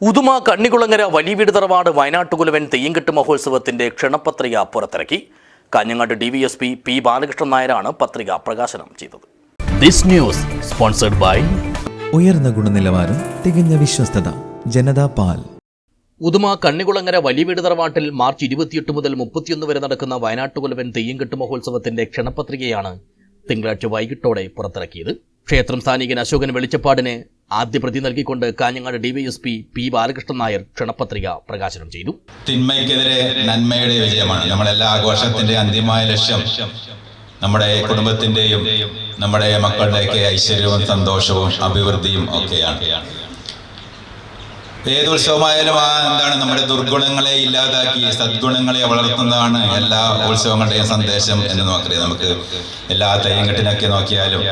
ഉദുമ കണ്ണികുളങ്ങര വലിയ വീട് തറവാട് വയനാട്ടുകുലവൻ തെയ്യംകെട്ട് മഹോത്സവത്തിന്റെ ക്ഷണപത്രിക പുറത്തിറക്കി. Kanhangad D V S P P Balakrishnan നായരാണ് പത്രിക പ്രകാശനം ചെയ്തത്. ദിസ് ന്യൂസ് സ്പോൺസർഡ് ബൈ ഉയർന്ന ഗുണനിലവാരം തികഞ്ഞ വിശ്വസ്തത ജനതാ പാൽ. ഉദുമ കണ്ണികുളങ്ങര വലിയ വീട് തറവാട്ടിൽ മാർച്ച് ഇരുപത്തിയെട്ട് മുതൽ മുപ്പത്തിയൊന്ന് വരെ നടക്കുന്ന വയനാട്ടുകുലവൻ തെയ്യംകെട്ട് മഹോത്സവത്തിന്റെ ക്ഷണപത്രികയാണ് തിങ്കളാഴ്ച വൈകിട്ടോടെ പുറത്തിറക്കിയത്. ക്ഷേത്രം സ്ഥാനികൻ അശോകൻ വെളിച്ചപ്പാടിന് ആദ്യ പ്രതി നൽകിക്കൊണ്ട് കാഞ്ഞങ്ങാട് ഡിവൈഎസ്പി പി ബാലകൃഷ്ണൻ നായർ ക്ഷണപത്രിക പ്രകാശനം ചെയ്തു. തിന്മയ്ക്കെതിരെ നന്മയുടെ വിജയമാണ്. നമ്മളെല്ലാ ആഘോഷത്തിന്റെ അന്തിമമായ ലക്ഷ്യം നമ്മുടെ കുടുംബത്തിന്റെയും നമ്മുടെ മക്കളുടെയൊക്കെ ഐശ്വര്യവും സന്തോഷവും അഭിവൃദ്ധിയും ഒക്കെയാണ്. ഏത് ഉത്സവമായാലും ആ എന്താണ് നമ്മുടെ ദുർഗുണങ്ങളെ ഇല്ലാതാക്കി സദ്ഗുണങ്ങളെ വളർത്തുന്നതാണ് എല്ലാ ഉത്സവങ്ങളുടെയും സന്ദേശം എന്ന് നമുക്കറിയാം നമുക്ക് എല്ലാ തെയ്യങ്കെട്ടിനൊക്കെ നോക്കിയാലും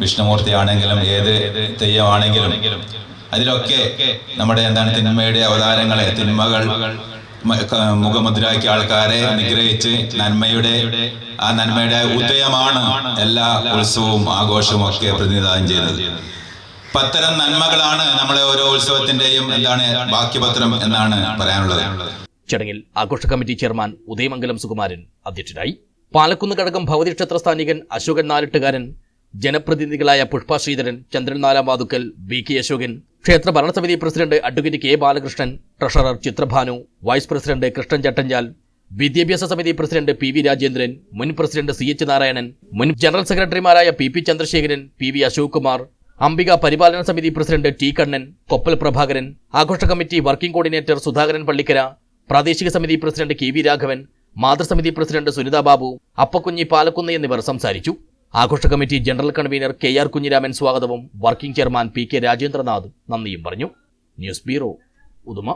വിഷ്ണുമൂർത്തി ആണെങ്കിലും ഏത് തെയ്യമാണെങ്കിലും അതിലൊക്കെ നമ്മുടെ എന്താണ് തിന്മയുടെ അവതാരങ്ങളെ തിന്മകൾ മുഖമുദ്രാക്കിയ ആൾക്കാരെ നിഗ്രഹിച്ച് നന്മയുടെ ആ നന്മയുടെ ഉദയമാണ് എല്ലാ ഉത്സവവും ആഘോഷവും ഒക്കെ പ്രതിനിധാനം ചെയ്തത് പത്തരം നന്മകളാണ് നമ്മളെ ഓരോ ഉത്സവത്തിന്റെയും എന്താണ് ബാക്കിപത്രം എന്നാണ് പറയാനുള്ളത്. ചടങ്ങിൽ ആഘോഷ കമ്മിറ്റി ചെയർമാൻ ഉദയമംഗലം സുകുമാരൻ അധ്യക്ഷനായി. പാലക്കുന്ന് കടകം ഭവതി ക്ഷേത്ര സ്ഥാനികൻ അശോകൻ നാലിട്ടുകാരൻ ജനപ്രതിനിധികളായ പുഷ്പ ശ്രീധരൻ ചന്ദ്രൻ നാലാം വാതുക്കൽ ബി കെ അശോകൻ ക്ഷേത്ര ഭരണസമിതി president advocate K Balakrishnan treasurer Chitrabhanu vice president Krishnan Chattanchal വിദ്യാഭ്യാസ സമിതി പ്രസിഡന്റ് പി വി രാജേന്ദ്രൻ മുൻ പ്രസിഡന്റ് സി എച്ച് നാരായണൻ മുൻ ജനറൽ സെക്രട്ടറിമാരായ P P Chandrasekharan P V Ashok Kumar Ambika പരിപാലന സമിതി പ്രസിഡന്റ് ടി കണ്ണൻ കൊപ്പൽ പ്രഭാകരൻ ആഘോഷ committee working coordinator Sudhakaran Pallikkara പ്രാദേശിക സമിതി പ്രസിഡന്റ് കെ വി രാഘവൻ മാതൃസമിതി പ്രസിഡന്റ് സുനിതാ ബാബു അപ്പക്കുഞ്ഞി പാലക്കുന്ന് എന്നിവർ സംസാരിച്ചു. ആഘോഷ committee general convener K R Kunhiraman സ്വാഗതവും working chairman P K Rajendranath നന്ദിയും പറഞ്ഞു. News bureau Uduma.